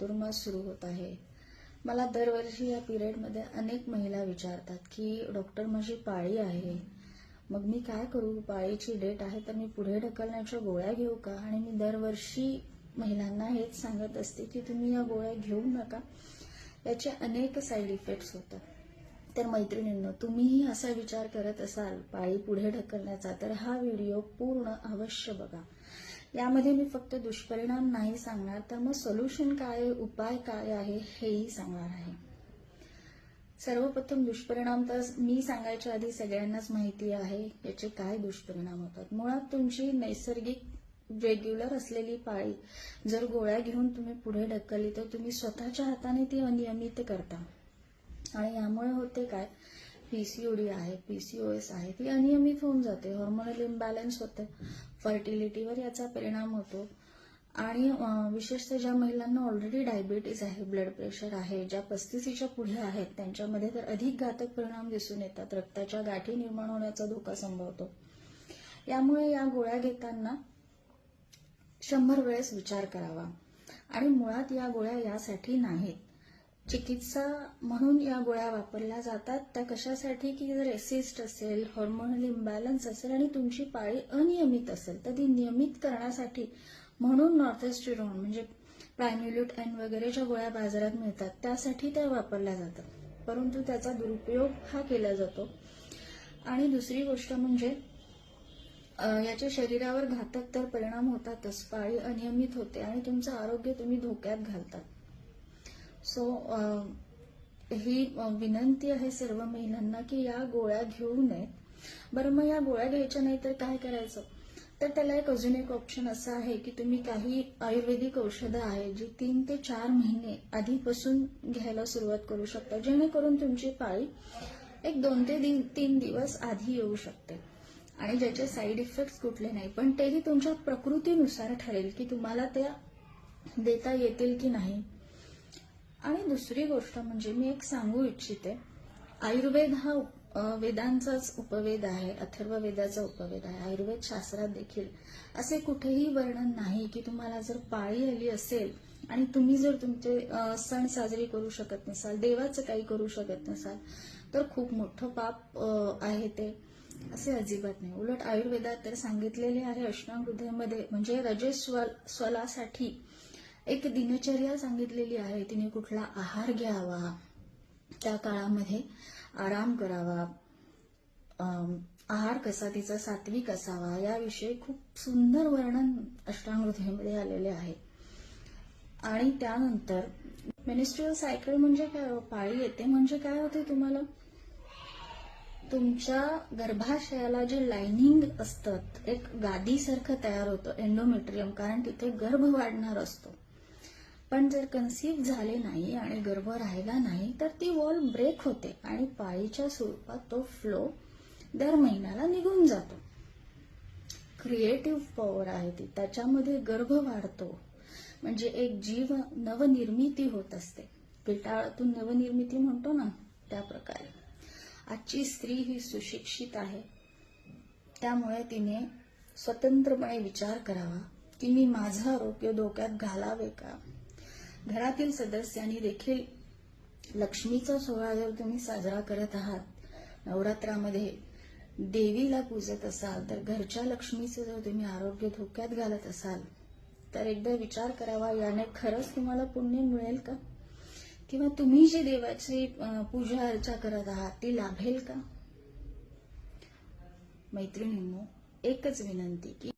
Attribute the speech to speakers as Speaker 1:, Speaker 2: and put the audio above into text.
Speaker 1: दुर्मास सुरू होत आहे. मला दरवर्षी या पिरियडमध्ये अनेक महिला विचारतात की डॉक्टर माझी पाळी आहे. मग मी काय करू? पाळीची डेट आहे तर मी पुढे ढकलण्याच्या गोळ्या घेऊ का? आणि मी दरवर्षी महिलांना हेच सांगत असते की तुम्ही या गोळ्या घेऊ नका. याचे अनेक साईड इफेक्ट्स होतात. तर मैत्रिणींनो तुम्हीही असा विचार करत असाल पाळी पुढे ढकलण्याचा तर हा व्हिडिओ पूर्ण अवश्य बघा. यामध्ये मी फक्त दुष्परिणाम नाही सांगणार तर मग सोल्युशन काय उपाय काय आहे हेही सांगणार आहे. सर्वप्रथम दुष्परिणाम तर मी सांगायच्या आधी सगळ्यांनाच माहिती आहे याचे काय दुष्परिणाम होतात. मुळात तुमची नैसर्गिक रेग्युलर असलेली पाळी जर गोळ्या घेऊन तुम्ही पुढे ढकलली तर तुम्ही स्वतःच्या हाताने ती अनियमित करता. आणि यामुळे होते काय? पी सी ओ डी आहे पी सी ओ एस आहे. ती अनियमित होऊन जाते हॉर्मोनल इम्बॅलन्स होते. फर्टिलिटीवर याचा परिणाम होतो. आणि विशेषतः ज्या महिलांना ऑलरेडी डायबिटीज आहे ब्लड प्रेशर आहे ज्या पस्तीसीच्या पुढे आहेत त्यांच्यामध्ये तर अधिक घातक परिणाम दिसून येतात. रक्ताच्या गाठी निर्माण होण्याचा धोका संभवतो. यामुळे या गोळ्या घेताना शंभर वेळेस विचार करावा. आणि मुळात या गोळ्या यासाठी नाहीत. चिकित्सा म्हणून या गोळ्या वापरल्या जातात. त्या कशासाठी? की जर एसिस्ट असेल हॉर्मोनल इम्बॅलन्स असेल आणि तुमची पाळी अनियमित असेल तर ती नियमित करण्यासाठी म्हणून नॉर्थेस्टिरॉन म्हणजे प्रायम्युल्यूट एन वगैरे ज्या गोळ्या बाजारात मिळतात त्यासाठी त्या वापरल्या जातात. परंतु त्याचा दुरुपयोग हा केला जातो. आणि दुसरी गोष्ट म्हणजे याचे शरीरावर घातक तर परिणाम होतातच. पाळी अनियमित होते आणि तुमचं आरोग्य तुम्ही धोक्यात घालतात. सो ही विनंती आहे सर्व महिलांना की या गोळ्या घेऊ नयेत बरं मग या गोळ्या घ्यायच्या नाही तर काय करायचं? तर त्याला एक अजून एक ऑप्शन असं आहे की तुम्ही काही आयुर्वेदिक औषधं आहे जी तीन ते चार महिने आधीपासून घ्यायला सुरुवात करू शकता. जेणेकरून तुमची पाळी एक दोन ते दिन तीन दिवस आधी येऊ शकते. आणि ज्याचे साईड इफेक्ट्स कुठले नाही. पण तेही तुमच्या प्रकृतीनुसार ठरेल की तुम्हाला त्या देता येतील की नाही. आणि दुसरी गोष्ट म्हणजे मी एक सांगू इच्छिते. आयुर्वेद हा उप- वेदांचाच उपवेद आहे अथर्व वेदाचा उपवेद आहे. आयुर्वेद शास्त्रात देखील असे कुठेही वर्णन नाही की तुम्हाला जर पाळी आली असेल आणि तुम्ही जर तुमचे सण साजरे करू शकत नसाल देवाचं काही करू शकत नसाल तर खूप मोठं पाप आहे ते. असे अजिबात नाही. उलट आयुर्वेदात तर सांगितलेले आहे अष्टांग हृदयमध्ये म्हणजे रजस्वल स्वलासाठी एक दिनचर्या सांगितलेली आहे. तिने कुठला आहार घ्यावा? त्या काळामध्ये आराम करावा. आहार कसा तिचा सात्विक असावा याविषयी खूप सुंदर वर्णन अष्टांग आलेले आहे. आणि त्यानंतर मिनिस्ट्रियल सायकल म्हणजे काय हो? पाळी येते म्हणजे काय होते तुम्हाला? तुमच्या गर्भाशयाला जे लाइनिंग असतात एक गादीसारखं तयार होतं एंडोमेट्रियम कारण तिथे गर्भ वाढणार असतो. पण जर कन्सीव्ह झाले नाही आणि गर्भ राहिला नाही तर ती वॉल ब्रेक होते आणि पाळीच्या स्वरूपात तो फ्लो दर महिन्याला निघून जातो. क्रिएटिव्ह पॉवर आहे ती. त्याच्यामध्ये गर्भ वाढतो. म्हणजे एक जीव नवनिर्मिती होत असते. पिटाळातून नवनिर्मिती म्हणतो ना त्या प्रकारे. आजची स्त्री ही सुशिक्षित आहे. त्यामुळे तिने स्वतंत्रपणे विचार करावा की मी माझं आरोग्य धोक्यात घालावे का? घरातील सदस्यांनी देखील लक्ष्मीचा सोहळा जर तुम्ही साजरा करत आहात नवरात्रामध्ये देवीला पूजत असाल तर घरच्या लक्ष्मीचं जर तुम्ही आरोग्य धोक्यात घालत असाल तर एकदा विचार करावा याने खरंच तुम्हाला पुण्य मिळेल का? किंवा तुम्ही जी देवाची पूजा अर्चा करत आहात ती लाभेल का? मैत्रिणींनो एकच विनंती की